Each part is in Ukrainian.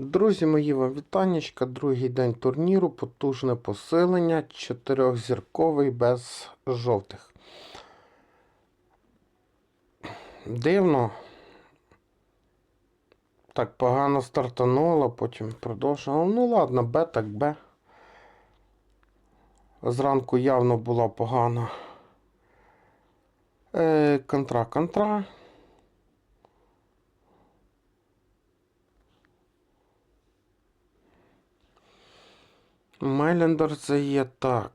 Друзі, мої вам вітаннячка. Другий день турніру, потужне посилення, чотирьохзірковий без жовтих. Дивно. Так погано стартануло, потім продовжувало. Ну ладно, Б так Б. Зранку явно була погана. Е, Майлендер це є так.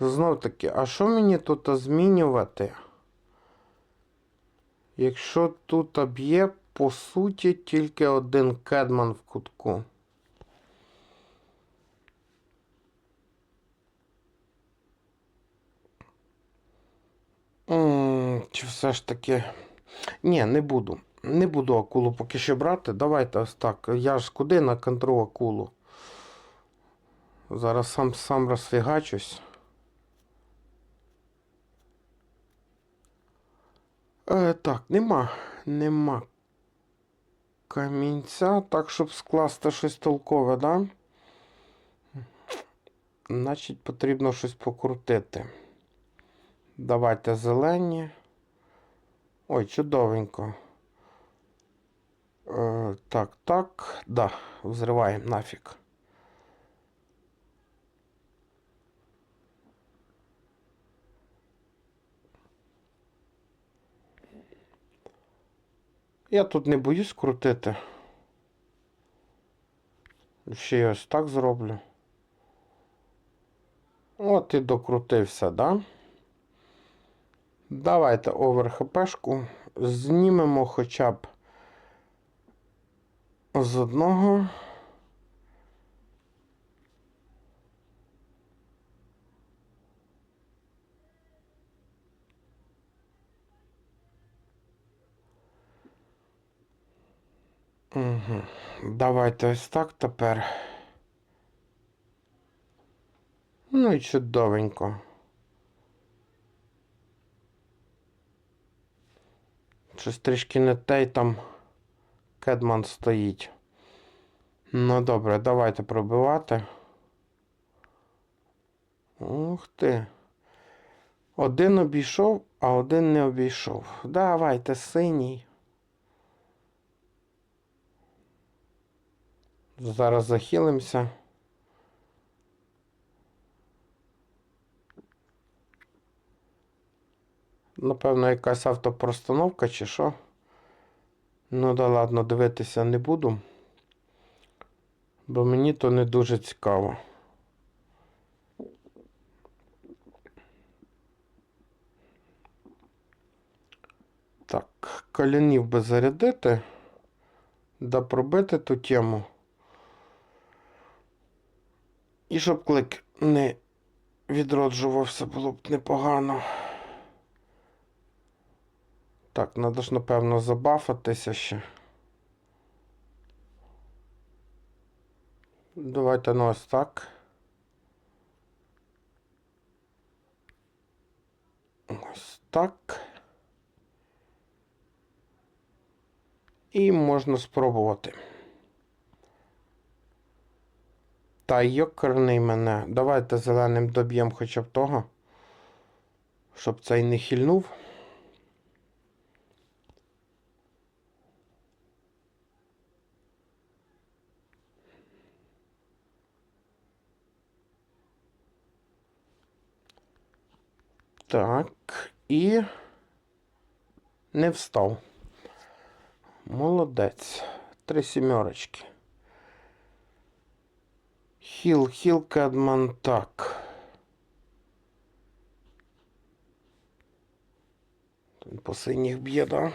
Знов таки, а що мені тут змінювати? Якщо тут б'є, по суті, тільки один кедман в кутку. М, Чи все ж таки. Ні, не буду. Не буду акулу поки що брати. Давайте ось так. Я ж куди на контру акулу? Зараз сам сам розфігачусь. Е, так, нема. Нема камінця, так, щоб скласти щось толкове, да? Значить, потрібно щось покрутити. Давайте зелені. Ой, чудовенько. Так, так. Да, взриваємо нафіг. Я тут не боюсь крутити. Ще й ось так зроблю. От і докрутився, да? Давайте овер хпшку. Знімемо хоча б з одного. Угу. Давайте ось так тепер. Ну і чудовенько. Щось трішки не те й там Кедман стоїть. Ну добре, давайте пробивати. Ух ти. Один обійшов, а один не обійшов. Давайте синій. Зараз захилимося. Напевно, якась автопростановка чи що. Ну да ладно, дивитися не буду. Бо мені то не дуже цікаво. Так, колінів би зарядити, да пробити ту тему. І щоб клик не відроджувався, було б непогано. Так, треба ж, напевно, забафатися ще. Давайте ну ось так. Ось так. І можна спробувати. Та йокерний мене. Давайте зеленим доб'ємо хоча б того, щоб цей не хильнув. Так, і не встав. Молодець. Три сімерочки. Хіл, хіл, кадман, так. По синіх б'є, да?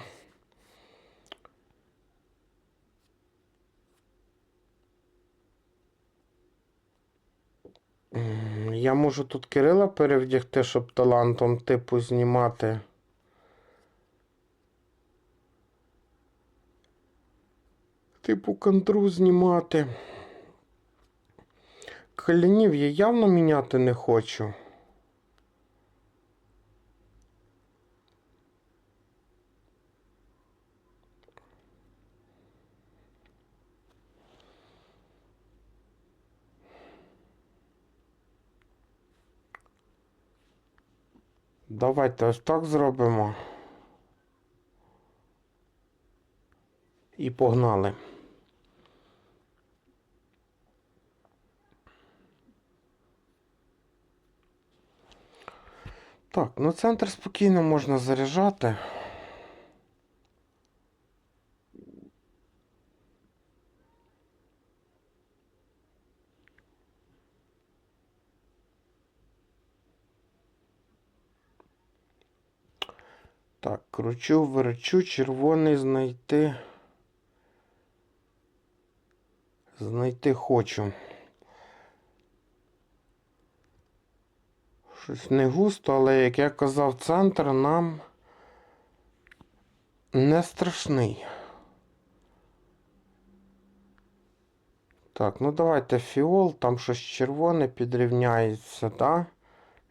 М, Я можу тут Кирила перевдягти, щоб талантом типу знімати. Типу контру знімати. Калінів я явно міняти не хочу. Давайте ось так зробимо. І погнали. Так, ну центр спокійно можна заряджати. Так, кручу, верчу, червоний знайти. Знайти хочу. Щось не густо, але як я казав, центр нам не страшний. Так, ну давайте фіол, там щось червоне підрівняється, так?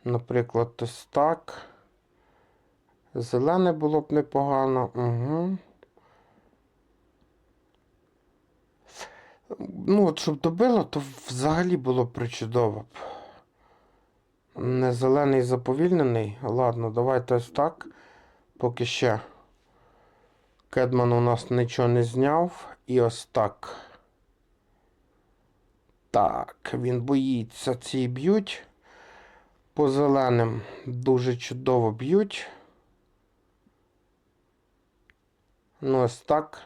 Наприклад, ось так. Зелене було б непогано. Угу. Ну, от щоб добило, то взагалі було б причудово. Не зелений заповільнений. Ладно, давайте ось так. Поки ще Кедман у нас нічого не зняв. І ось так. Так, він боїться, ці б'ють. По зеленим дуже чудово б'ють. Ну, ось так.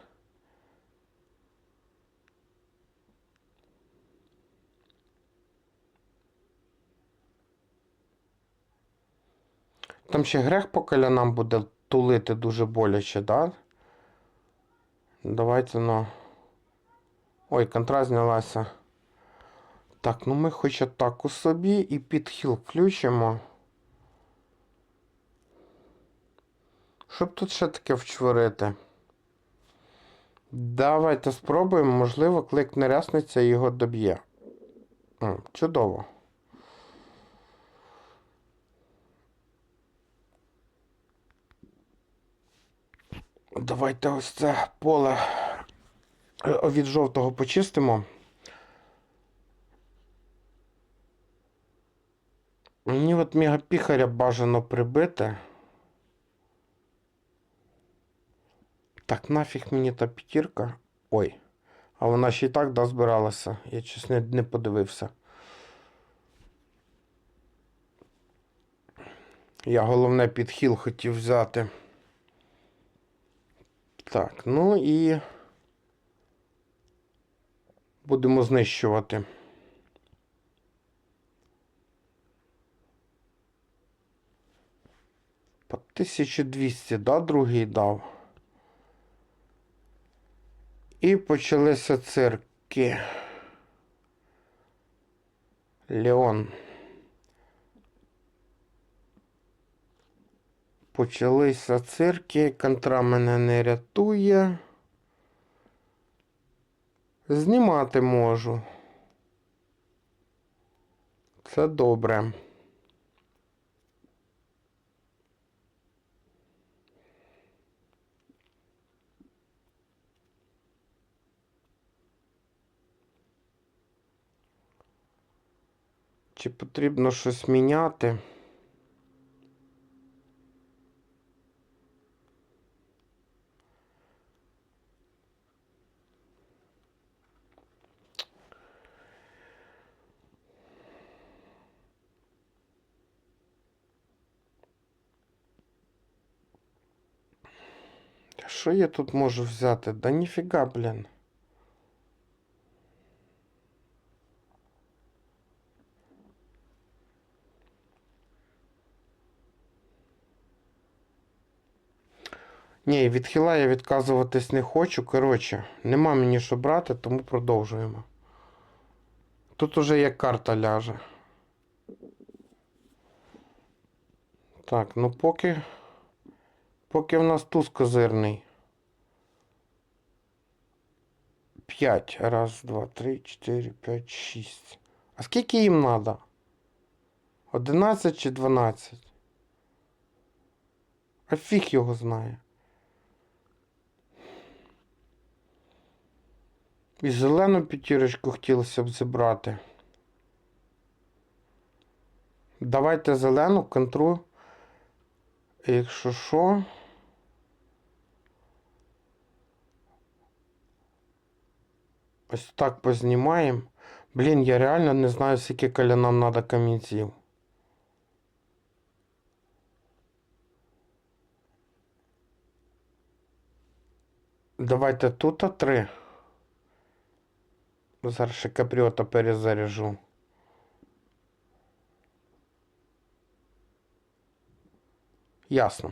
Там ще грех по колянам буде тулити дуже боляче, да? Давайте, ну. Ой, контраст знялася. Так, ну ми хоч атаку собі і підхил включимо. Щоб тут ще таке вчворити? Давайте спробуємо, можливо, клик нерясниця його доб'є. Чудово. Давайте ось це поле е, від жовтого почистимо. Мені от мегапіхаря бажано прибити. Так, нафіг мені та п'ятірка. Ой. А вона ще й так да, збиралася. Я не, не подивився. Я головне підхил хотів взяти. Так, ну і будемо знищувати. По 1200, да, другий дав. І почалися цирки. Леон. Почалися цирки, контра мене не рятує. Знімати можу. Це добре. Чи потрібно щось міняти? Що я тут можу взяти? Да ніфіга, блін. Ні, від хіла я відказуватись не хочу. Коротше, нема мені що брати, тому продовжуємо. Тут уже як карта ляже. Так, ну поки. Поки в нас туз козирний. П'ять. Раз, два, три, чотири, п'ять, шість. А скільки їм треба? Одинадцять чи дванадцять? А фіг його знає. І зелену п'ятірочку хотілося б зібрати. Давайте зелену контру Якщо що. Ось так познімаємо. Блін, я реально не знаю, скільки коля нам треба камінців. Давайте тут три. Зараз ще капріота перезаряжу. Ясно.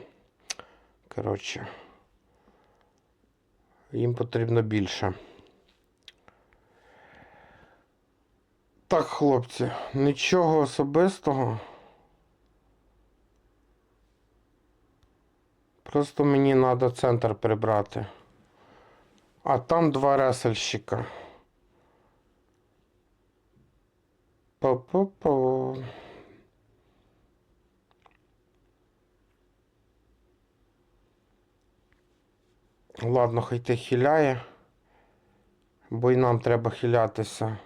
Коротше. Їм потрібно більше. Так, хлопці, нічого особистого. Просто мені треба центр прибрати. А там два ресельщика. Па-па-па. Ладно, хай те хиляє, бо й нам треба хилятися.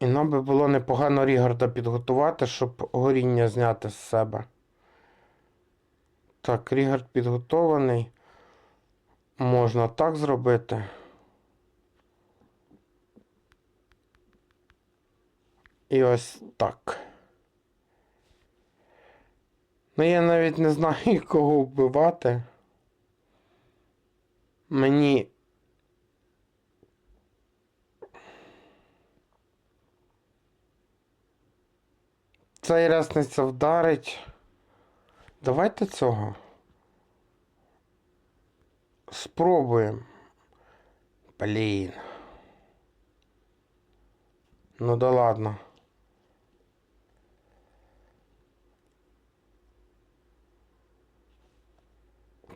І нам би було непогано Рігарда підготувати, щоб горіння зняти з себе. Так, Рігард підготований. Можна так зробити. І ось так. Ну, я навіть не знаю, кого вбивати. Мені. Цей раз не це вдарить. Давайте цього. Спробуємо. Блін. Ну да ладно.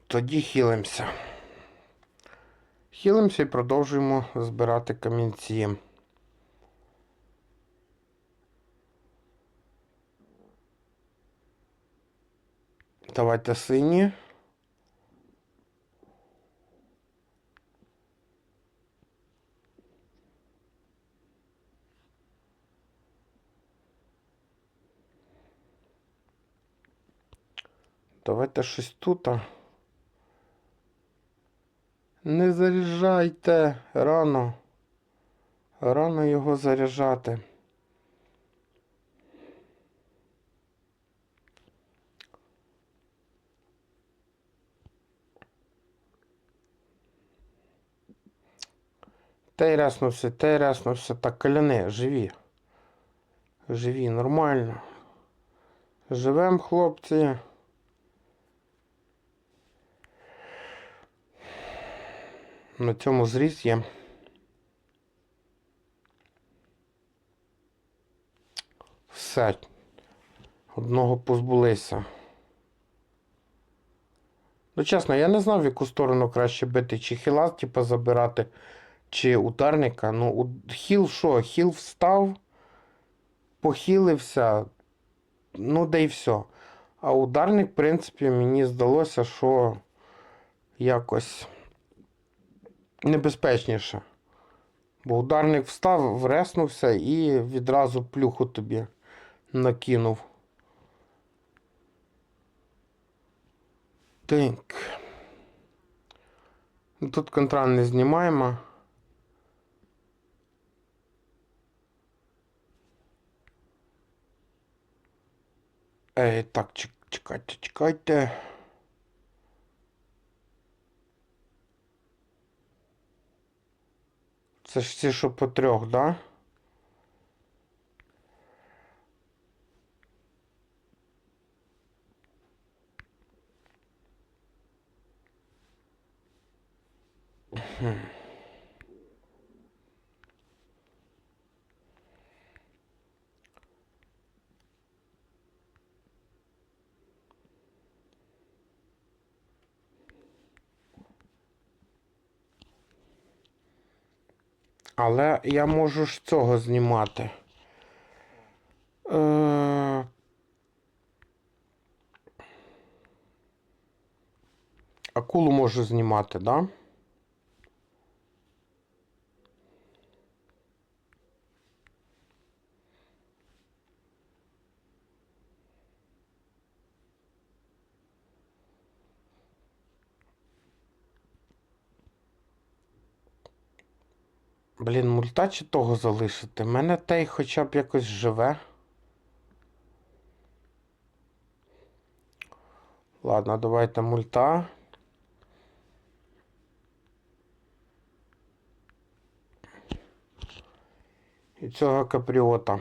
Тоді хилимося. Хилимося і продовжуємо збирати камінці. Давайте сині. Давайте щось тут. Не заряджайте рано. Рано його заряджати. Та й раснувся, та й раснувся. Так, коляни, живі. Живі, нормально. Живем, хлопці. На цьому зріз є. Все. Одного позбулися. Ну, чесно, я не знав, в яку сторону краще бити, чи хіла, типу, забирати, чи ударника. Ну, хіл що? Хіл встав, похилився, ну да й все. А ударник, в принципі, мені здалося, що якось небезпечніше. Бо ударник встав, вреснувся і відразу плюху тобі накинув. Так. Тут контроль не знімаємо. Ей, так, чек- чекайте, чекайте. Це ж ці, що по трьох, да? Хм. Але я можу ж цього знімати. Е... Акулу можу знімати, да? Блін, мульта чи того залишити? Мене той хоча б якось живе. Ладно, давайте мульта. І цього капріота.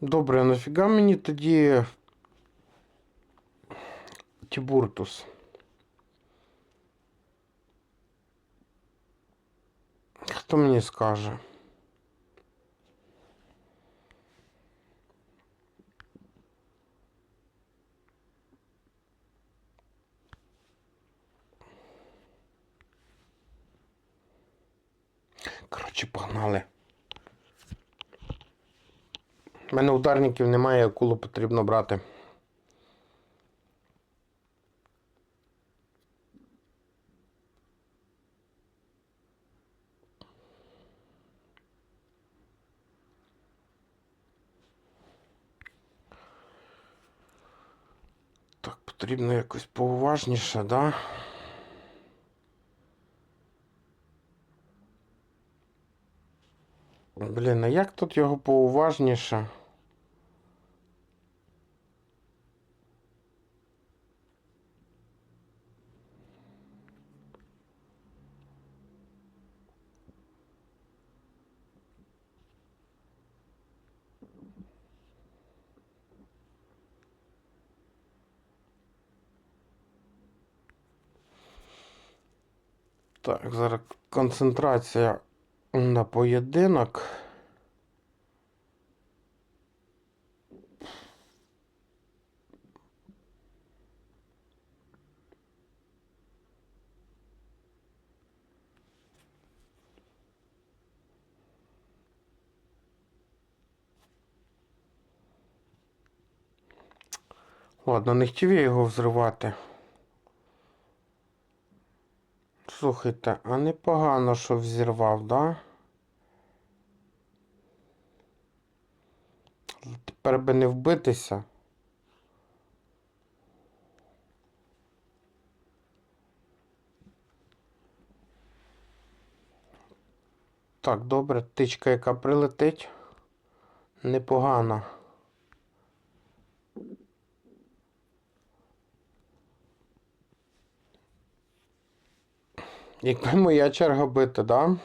Добре, а нафіга мені тоді Тібуртус? Хто мені скаже? Коротше, погнали. У мене ударників немає, акулу потрібно брати. Так, потрібно якось поуважніше, да? Блін, а як тут його поуважніше? Так, зараз концентрація на поєдинок. Ладно, не хотів я його взривати. Слухайте, а непогано, що взірвав, да? Тепер би не вбитися. Так, добре, тичка, яка прилетить. Непогано. Якби моя черга бити, да?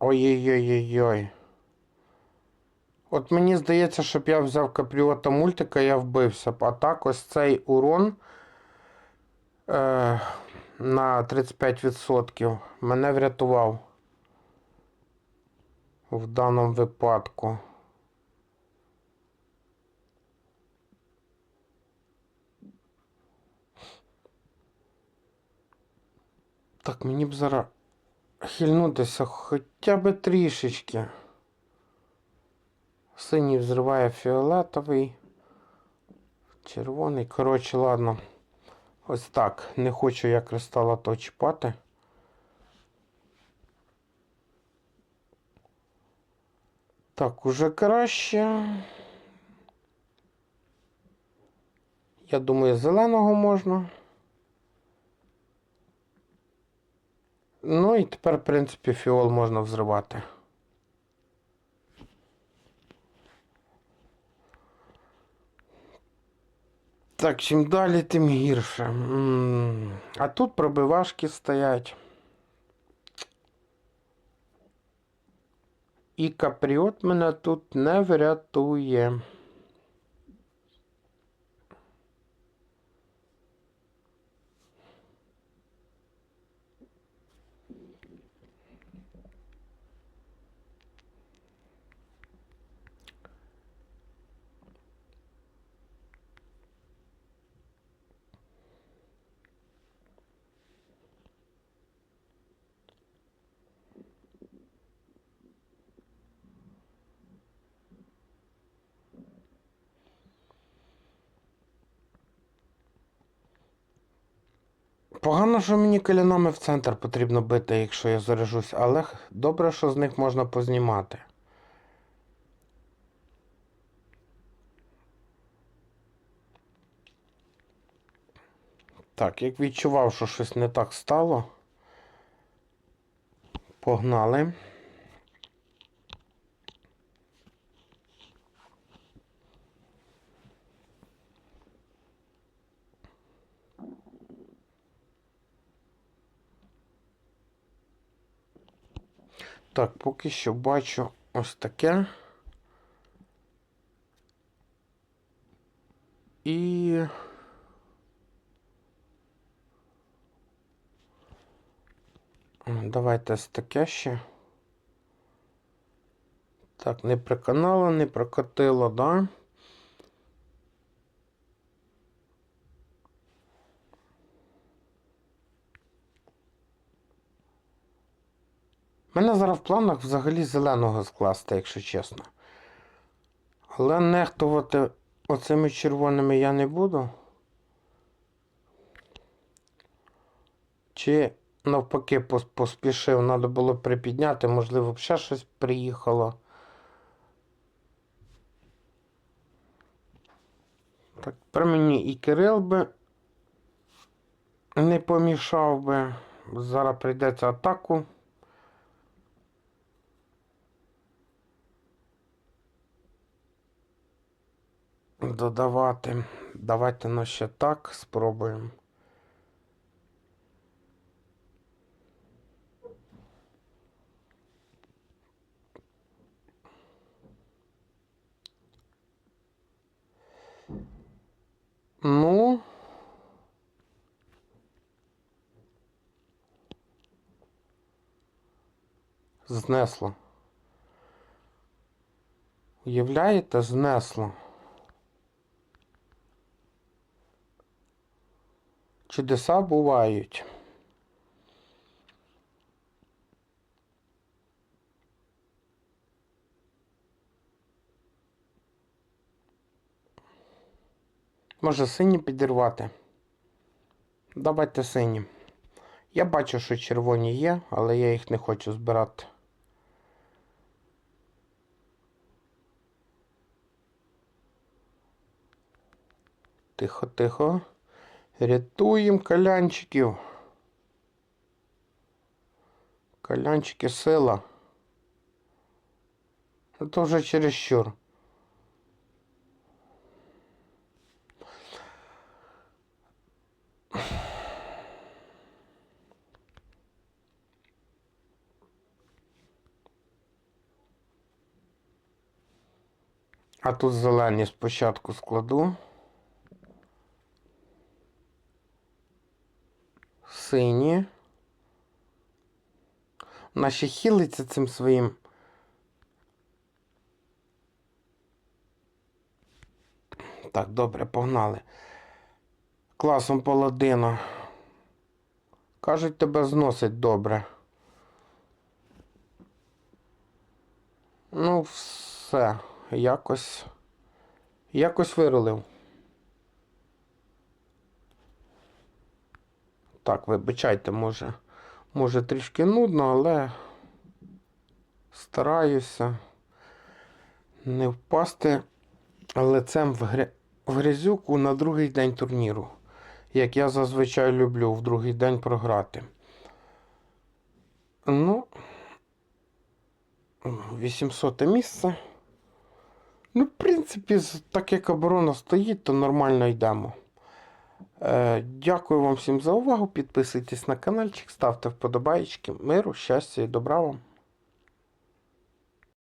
Ой-ой-ой-ой-ой. От мені здається, щоб я взяв капріота мультика, я вбився б. А так ось цей урон е, на 35% мене врятував в даному випадку. Так, мені б зараз хильнутися хоча б трішечки. Синій взриває фіолетовий. Червоний. Коротше, ладно. Ось так. Не хочу я кристала то чіпати. Так, уже краще. Я думаю, зеленого можна. Ну і тепер, в принципі, фіол можна взривати. Так, чим далі, тим гірше. А тут пробивашки стоять. І капріот мене тут не врятує. Погано, що мені колінами в центр потрібно бити, якщо я заряжусь, але добре, що з них можна познімати. Так, як відчував, що щось не так стало. Погнали. Так, поки що бачу ось таке. І. Давайте ось таке ще. Так, не приканало, не прокатило, да? Мене зараз в планах взагалі зеленого скласти, якщо чесно. Але нехтувати оцими червоними я не буду. Чи навпаки поспішив, треба було припідняти, можливо, ще щось приїхало. Так, при мені і Кирил би не помішав би. Зараз прийдеться атаку. Додавати. Давайте ну ще так спробуємо. Ну. Знесло. Уявляєте, знесло. Чудеса бувають. Може сині підірвати? Давайте сині. Я бачу, що червоні є, але я їх не хочу збирати. Тихо, тихо. Рятуємо калянчиків. Калянчики сила. Це вже чересчур. А тут зелені спочатку складу. Сині. Вона ще хилиться цим своїм. Так, добре, погнали. Класом паладина. Кажуть, тебе зносить добре. Ну, все. Якось. Якось вирулив. Так, вибачайте, може. Може трішки нудно, але стараюся не впасти лицем в, гря... в грязюку на другий день турніру. Як я зазвичай люблю в другий день програти. Ну, 800 місце. Ну, в принципі, так як оборона стоїть, то нормально йдемо. Е, дякую вам всім за увагу. Підписуйтесь на каналчик, ставте вподобайки. Миру, щастя і добра вам.